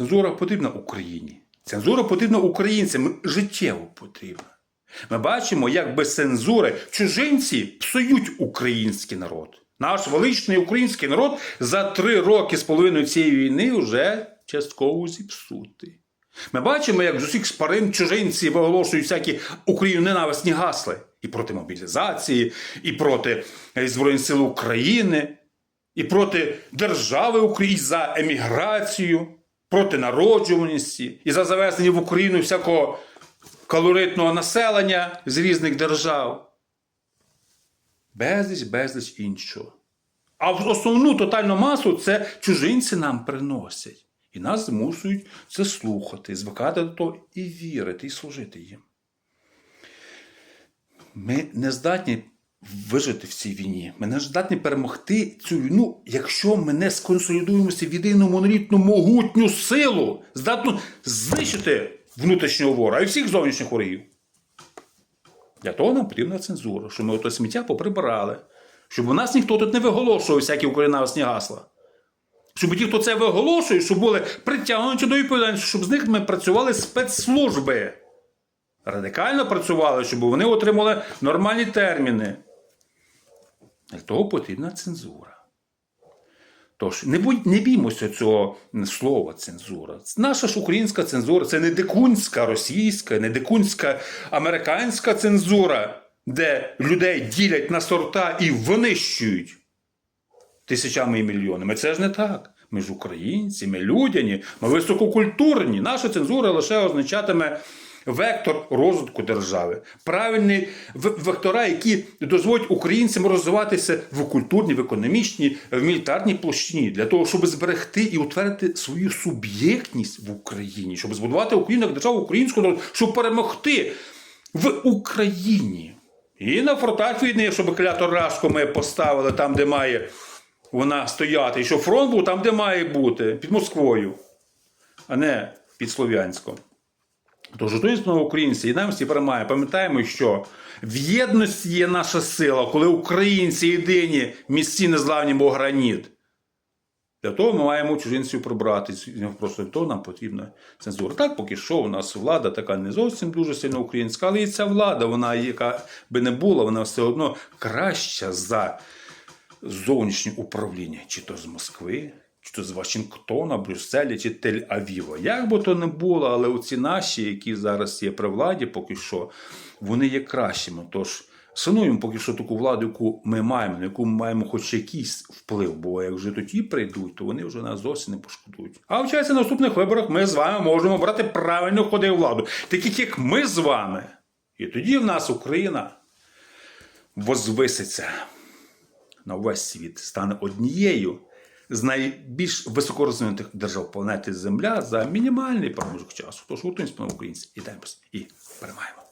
Цензура потрібна Україні. Цензура потрібна українцям, життєво потрібна. Ми бачимо, як без цензури чужинці псують український народ. Наш величний український народ за три роки з половиною цієї війни вже частково зіпсутий. Ми бачимо, як з усіх шпарин чужинці виголошують всякі україноненависні гасли і проти мобілізації, і проти е, Збройних сил України, і проти держави України за еміграцію, проти народжуваності, і за завезення в Україну всякого калоритного населення з різних держав. Безліч, безліч іншого. А в основну тотальну масу це чужинці нам приносять. І нас змушують це слухати, звикати до того і вірити, і служити їм. Ми не здатні вижити в цій війні. Ми не здатні перемогти цю війну, якщо ми не сконсолідуємося в єдину монолітну могутню силу, здатну знищити внутрішнього ворога і всіх зовнішніх ворогів. Для того нам потрібна цензура, щоб ми ото сміття поприбирали, щоб у нас ніхто тут не виголошував всякі українавісні гасла. Щоб ті, хто це виголошує, щоб були притягнуті до відповідальності, щоб з ними працювали спецслужби. Радикально працювали, щоб вони отримали нормальні терміни. Для того потрібна цензура. Тож, не, будь, не біймося цього слова цензура. Наша ж українська цензура це не дикунська російська, не дикунська американська цензура, де людей ділять на сорта і винищують тисячами і мільйонами. Це ж не так. Ми ж українці, ми людяні, ми висококультурні. Наша цензура лише означатиме вектор розвитку держави. Правильні вектора, які дозволять українцям розвиватися в культурній, в економічній, в мілітарній площині, для того, щоб зберегти і утвердити свою суб'єктність в Україні, щоб збудувати Україну як державу українську, щоб перемогти в Україні. І на фронтах війни, щоб клято Рашку ми поставили там, де має вона стояти, і щоб фронт був там, де має бути, під Москвою, а не під Слов'янськом. Тож журналістного українці і перемагає. Пам'ятаємо, що в єдності є наша сила, коли українці єдині місці незламні, мов граніт. Для того ми маємо чужинців прибрати. Просто того нам потрібна цензура. Так, поки що у нас влада така не зовсім дуже сильно українська, але і ця влада, вона яка би не була, вона все одно краща за зовнішнє управління, чи то з Москви, чи то з Вашингтона, Брюсселя, чи Тель-Авіва. Як би то не було, але оці наші, які зараз є при владі, поки що, вони є кращими. Тож шануємо поки що таку владу, яку ми маємо, на яку ми маємо хоч якийсь вплив. Бо як вже тоді прийдуть, то вони вже нас зовсім не пошкодують. А в часі наступних виборах ми з вами можемо брати правильну ходи владу, таких як ми з вами. І тоді в нас Україна возвиситься на весь світ, стане однією з найбільш високорозвинутих держав планети Земля за мінімальний проміжок часу. Тож гуртуємося на українці і даємо і перемагаємо.